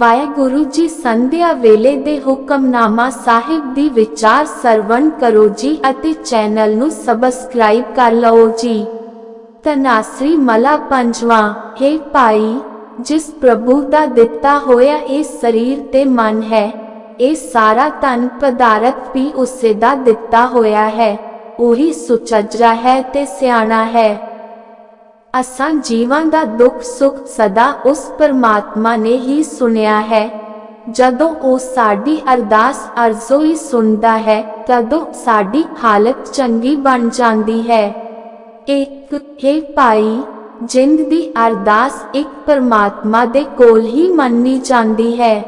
ਵਾਹਿਗੁਰੂ ਜੀ ਸੰਧਿਆ ਵੇਲੇ ਦੇ ਹੁਕਮਨਾਮਾ ਸਾਹਿਬ ਦੀ ਵਿਚਾਰ ਸਰਵਣ ਕਰੋ ਜੀ ਅਤੇ ਚੈਨਲ ਨੂੰ ਸਬਸਕ੍ਰਾਈਬ ਕਰ ਲਓ ਜੀ। ਤਨਾਸਰੀ ਮਲਾ ਪੰਜਵਾਂ, ਹੈ ਭਾਈ, ਜਿਸ ਪ੍ਰਭੂ ਦਾ ਦਿੱਤਾ ਹੋਇਆ ਇਹ ਸਰੀਰ ਤੇ ਮਨ ਹੈ, ਇਹ ਸਾਰਾ ਤਨ ਪਦਾਰਥ ਵੀ ਉਸੇ ਦਾ ਦਿੱਤਾ ਹੋਇਆ ਹੈ, ਉਹੀ ਸੁਚੱਜਰਾ ਹੈ ਤੇ ਸਿਆਣਾ ਹੈ। ਅਸਾਂ ਜੀਵਾਂ ਦਾ ਦੁੱਖ ਸੁੱਖ ਸਦਾ ਉਸ ਪਰਮਾਤਮਾ ਨੇ ਹੀ ਸੁਣਿਆ ਹੈ। ਜਦੋਂ ਉਹ ਸਾਡੀ ਅਰਦਾਸ ਅਰਜ਼ੋ ਹੀ ਸੁਣਦਾ ਹੈ, ਤਦੋਂ ਸਾਡੀ ਹਾਲਤ ਚੰਗੀ ਬਣ ਜਾਂਦੀ ਹੈ। ਇੱਕ, ਹੈ ਭਾਈ, ਜਿੰਦ ਦੀ ਅਰਦਾਸ ਇੱਕ ਪਰਮਾਤਮਾ ਦੇ ਕੋਲ ਹੀ ਮੰਨੀ ਜਾਂਦੀ ਹੈ।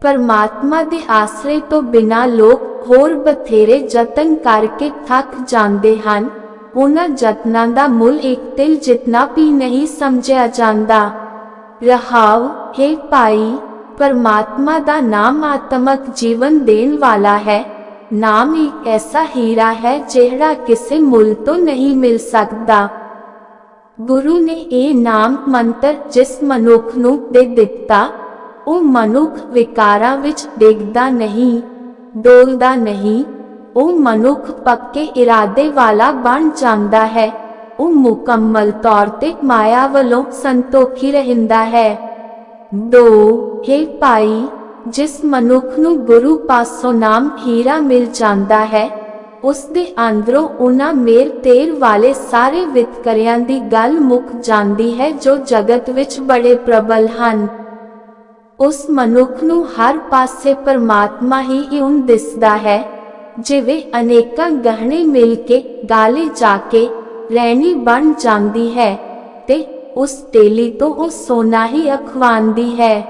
ਪਰਮਾਤਮਾ ਦੇ ਆਸਰੇ ਤੋਂ ਬਿਨਾ ਲੋਕ ਹੋਰ ਬਥੇਰੇ ਯਤਨ ਕਰਕੇ ਥੱਕ ਜਾਂਦੇ ਹਨ। ਉਹਨਾਂ ਯਤਨਾਂ ਦਾ ਮੁੱਲ ਇੱਕ ਤਿਲ ਜਿਤਨਾ ਵੀ ਨਹੀਂ ਸਮਝਿਆ ਜਾਂਦਾ। ਰਹਾਉ ਹੈ ਭਾਈ, ਪਰਮਾਤਮਾ ਦਾ ਨਾਮ ਆਤਮਕ ਜੀਵਨ ਦੇਣ ਵਾਲਾ ਹੈ। ਨਾਮ ਇੱਕ ਐਸਾ ਹੀਰਾ ਹੈ ਜਿਹੜਾ ਕਿਸੇ ਮੁੱਲ ਤੋਂ ਨਹੀਂ ਮਿਲ ਸਕਦਾ। ਗੁਰੂ ਨੇ ਇਹ ਨਾਮ ਮੰਤਰ ਜਿਸ ਮਨੁੱਖ ਨੂੰ ਦੇ ਦਿੱਤਾ, ਉਹ ਮਨੁੱਖ ਵਿਕਾਰਾਂ ਵਿੱਚ ਡਿੱਗਦਾ ਨਹੀਂ, ਡੋਲਦਾ ਨਹੀਂ ਉਹ ਮਨੁੱਖ ਪੱਕੇ ਇਰਾਦੇ ਵਾਲਾ ਬਣ ਜਾਂਦਾ ਹੈ। ਉਹ ਮੁਕੰਮਲ ਤੌਰ ਤੇ ਮਾਇਆ ਵੱਲੋਂ ਸੰਤੋਖੀ ਰਹਿੰਦਾ ਹੈ। ਦੋ, ਹੇ ਭਾਈ, ਜਿਸ ਮਨੁੱਖ ਨੂੰ ਗੁਰੂ ਪਾਸੋਂ ਨਾਮ ਹੀਰਾ ਮਿਲ ਜਾਂਦਾ ਹੈ, ਉਸ ਦੇ ਅੰਦਰੋਂ ਉਹਨਾਂ ਮੇਰ ਤੇਰ ਵਾਲੇ ਸਾਰੇ ਵਿਤਕਰਿਆਂ ਦੀ ਗੱਲ ਮੁੱਕ ਜਾਂਦੀ ਹੈ ਜੋ ਜਗਤ ਵਿੱਚ ਬੜੇ ਪ੍ਰਬਲ ਹਨ। ਉਸ ਮਨੁੱਖ ਨੂੰ ਹਰ ਪਾਸੇ ਪਰਮਾਤਮਾ ਹੀ ਇਉਂ ਦਿਸਦਾ ਹੈ। ਜਿਵੇਂ ਅਨੇਕਾਂ ਗਹਿਣੇ ਮਿਲ ਕੇ ਗਾਲੇ ਜਾ ਕੇ ਰਹਿਣੀ ਬਣ ਜਾਂਦੀ ਹੈ ਤੇ ਉਸ ਤੇਲੀ ਤੋਂ ਉਹ ਸੋਨਾ ਹੀ ਅਖਵਾਂਦੀ ਹੈ।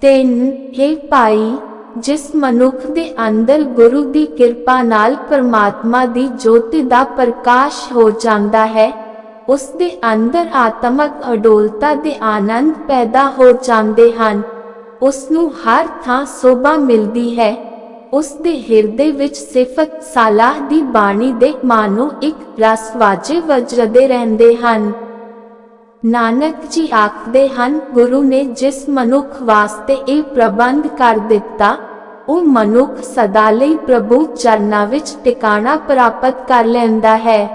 ਤਿੰਨ ਹੇ ਭਾਈ, ਜਿਸ ਮਨੁੱਖ ਦੇ ਅੰਦਰ ਗੁਰੂ ਦੀ ਕਿਰਪਾ ਨਾਲ ਪਰਮਾਤਮਾ ਦੀ ਜੋਤੀ ਦਾ ਪ੍ਰਕਾਸ਼ ਹੋ ਜਾਂਦਾ ਹੈ, ਉਸ ਦੇ ਅੰਦਰ ਆਤਮਕ ਅਡੋਲਤਾ ਦੇ ਆਨੰਦ ਪੈਦਾ ਹੋ ਜਾਂਦੇ ਹਨ, ਉਸ ਨੂੰ ਹਰ ਥਾਂ ਸੋਭਾ ਮਿਲਦੀ ਹੈ। ਉਸ ਦੇ ਹਿਰਦੇ ਵਿੱਚ ਸਿਫਤ ਸਾਲਾਹ ਦੀ ਬਾਣੀ ਦੇ ਮਾਨੋ ਇੱਕ ਰਸ ਵਾਜੇ ਵਜਰਦੇ ਰਹਿੰਦੇ ਹਨ। ਨਾਨਕ ਜੀ ਆਖਦੇ ਹਨ, ਗੁਰੂ ਨੇ ਜਿਸ ਮਨੁੱਖ ਵਾਸਤੇ ਇਹ ਪ੍ਰਬੰਧ ਕਰ ਦਿੱਤਾ, ਉਹ ਮਨੁੱਖ ਸਦਾ ਲਈ ਪ੍ਰਭੂ ਚਰਨਾਂ ਵਿੱਚ ਟਿਕਾਣਾ ਪ੍ਰਾਪਤ ਕਰ ਲੈਂਦਾ ਹੈ।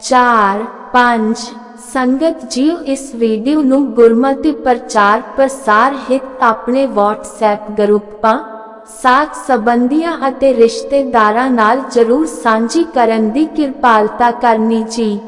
4 5 ਸੰਗਤ ਜੀਓ, ਇਸ ਵੀਡੀਓ ਨੂੰ ਗੁਰਮਤਿ ਪ੍ਰਚਾਰ ਪ੍ਰਸਾਰ ਹਿਤ ਆਪਣੇ WhatsApp ਗਰੁੱਪਾਂ ਸਾਥ ਸੰਬੰਧੀਆਂ ਅਤੇ ਰਿਸ਼ਤੇਦਾਰਾਂ ਨਾਲ ਜਰੂਰ ਸਾਂਝੀ ਕਰਨ ਦੀ ਕਿਰਪਾਲਤਾ ਕਰਨੀ ਜੀ।